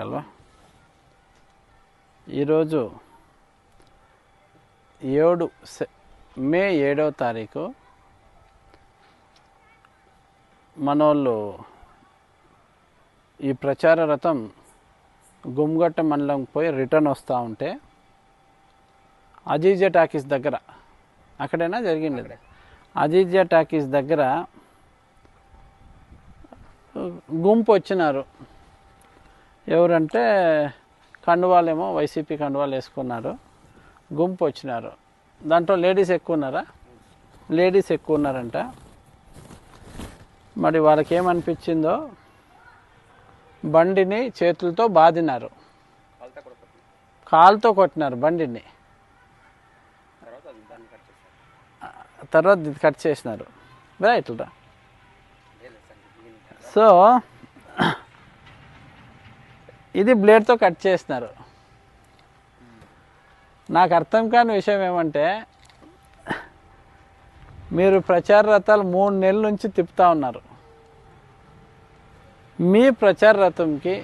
కల్వా ఈరోజు ఏడు సె- మే ఏడవ తారీఖు మనోళ్ళు ఈ ప్రచార రథం గుమ్గట్ట మండలం పోయి రిటర్న్ వస్తూ ఉంటే అజీజా టాకీస్ దగ్గర అక్కడైనా జరిగింది. అజీజా టాకీస్ దగ్గర గుంపు వచ్చినారు. ఎవరంటే కండువాలేమో వైసీపీ కండువాలు వేసుకున్నారు. గుంపు వచ్చినారు. దాంట్లో లేడీస్ ఎక్కువ ఉన్నారా? లేడీస్ ఎక్కువ ఉన్నారంట. మరి వాళ్ళకి ఏమనిపించిందో బండిని చేతులతో బాదినారు కాలుతో కొట్టినారు బండిని. తర్వాత కట్ చేసినారు. రైట్ సో ఇది బ్లేడ్తో కట్ చేస్తున్నారు నాకు అర్థం కాని విషయం ఏమంటే మీరు ప్రచార రథాలు మూడు నెలల నుంచి తిప్పుతా ఉన్నారు. మీ ప్రచార రథంకి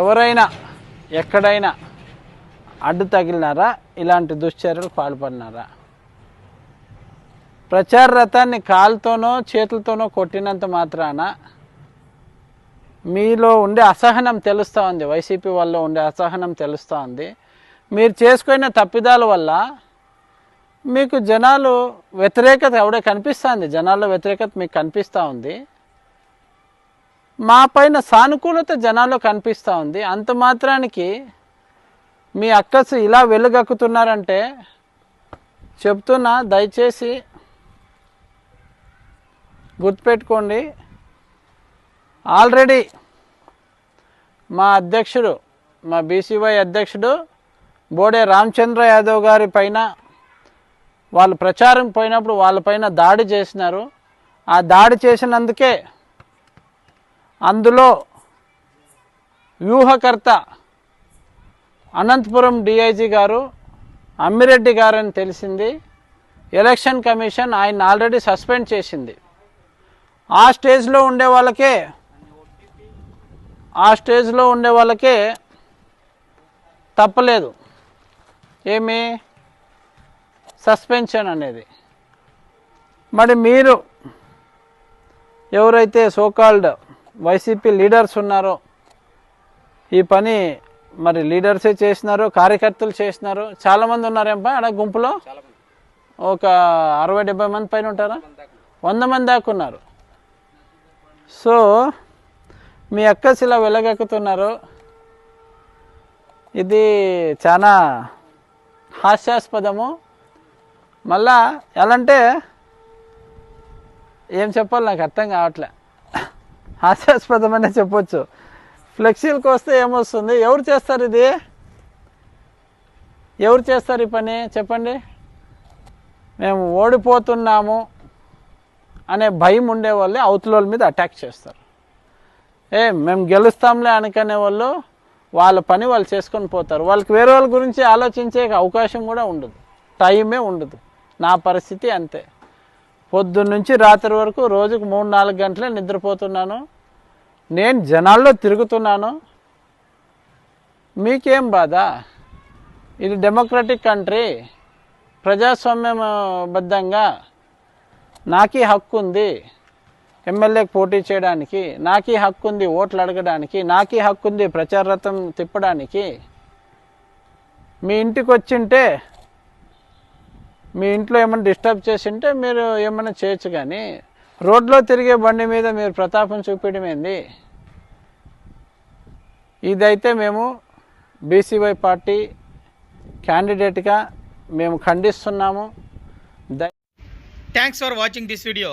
ఎవరైనా ఎక్కడైనా అడ్డు తగిలినారా? ఇలాంటి దుశ్చర్యలు పాల్పడినారా? ప్రచార రథాన్ని కాలుతోనో చేతులతోనో కొట్టినంత మాత్రాన మీలో ఉండే అసహనం తెలుస్తూ ఉంది వైసీపీ వల్ల ఉండే అసహనం తెలుస్తూ ఉంది మీరు చేసుకున్న తప్పిదాల వల్ల మీకు జనాలు వ్యతిరేకత ఎవడే కనిపిస్తుంది? జనాల్లో వ్యతిరేకత మీకు కనిపిస్తూ ఉంది. మా పైన సానుకూలత జనాల్లో కనిపిస్తూ ఉంది. అంత మాత్రానికి మీ అక్కసు ఇలా వెలుగక్కుతున్నారంటే చెప్తున్నా దయచేసి గుర్తుపెట్టుకోండి. ఆల్రెడీ మా అధ్యక్షుడు మా బీసీవై అధ్యక్షుడు బోడే రామచంద్ర యాదవ్ గారి పైన వాళ్ళు ప్రచారం పోయినప్పుడు వాళ్ళపైన దాడి చేసినారు. ఆ దాడి చేసినందుకే అందులో వ్యూహకర్త అనంతపురం డిఐజీ గారు అమ్మిరెడ్డి గారు అని తెలిసింది. ఎలక్షన్ కమిషన్ ఆయన ఆల్రెడీ సస్పెండ్ చేసింది. ఆ స్టేజ్లో ఉండే వాళ్ళకే ఆ స్టేజ్లో ఉండే వాళ్ళకే తప్పలేదు. ఏమి? సస్పెన్షన్ అనేది. మరి మీరు ఎవరైతే సోకాల్డ్ వైసీపీ లీడర్స్ ఉన్నారో ఈ పని మరి లీడర్సే చేసినారు కార్యకర్తలు చేసినారు. చాలామంది ఉన్నారేంపా ఆడ గుంపులో? ఒక అరవై డెబ్బై మంది పైన ఉంటారా? వంద మంది దాకా ఉన్నారు. సో మీ అక్కస్ ఇలా వెలగక్కుతున్నారు. ఇది చాలా హాస్యాస్పదము. మళ్ళా ఎలా అంటే ఏం చెప్పాలి నాకు అర్థం కావట్లే. హాస్యాస్పదం అనే చెప్పొచ్చు. ఫ్లెక్సీలకు వస్తే ఏమొస్తుంది? ఎవరు చేస్తారు ఇది? ఎవరు చేస్తారు ఈ పని? చెప్పండి. మేము ఓడిపోతున్నాము అనే భయం ఉండే వాళ్ళే అవతల వాళ్ళ మీద అటాక్ చేస్తారు. ఏ మేము గెలుస్తాంలే అనుకునే వాళ్ళు వాళ్ళ పని వాళ్ళు చేసుకొని పోతారు. వాళ్ళకి వేరే వాళ్ళ గురించి ఆలోచించే అవకాశం కూడా ఉండదు. టైమే ఉండదు. నా పరిస్థితి అంతే. పొద్దున్న నుంచి రాత్రి వరకు రోజుకు మూడు నాలుగు గంటలే నిద్రపోతున్నాను. నేను జనాల్లో తిరుగుతున్నాను. మీకేం బాధ? ఇది డెమోక్రటిక్ కంట్రీ ప్రజాస్వామ్యబద్ధంగా నాకీ హక్కు ఉంది ఎమ్మెల్యేకి పోటీ చేయడానికి నాకీ హక్కు ఉంది ఓట్లు అడగడానికి నాకీ హక్కు ఉంది ప్రచార రథం తిప్పడానికి మీ ఇంటికి వచ్చింటే మీ ఇంట్లో ఏమైనా డిస్టర్బ్ చేసింటే మీరు ఏమైనా చేయొచ్చు కానీ రోడ్లో తిరిగే బండి మీద మీరు ప్రతాపం చూపించడం ఏంది? ఇదైతే మేము బీసీవై పార్టీ క్యాండిడేట్గా మేము ఖండిస్తున్నాము. Thanks for watching this video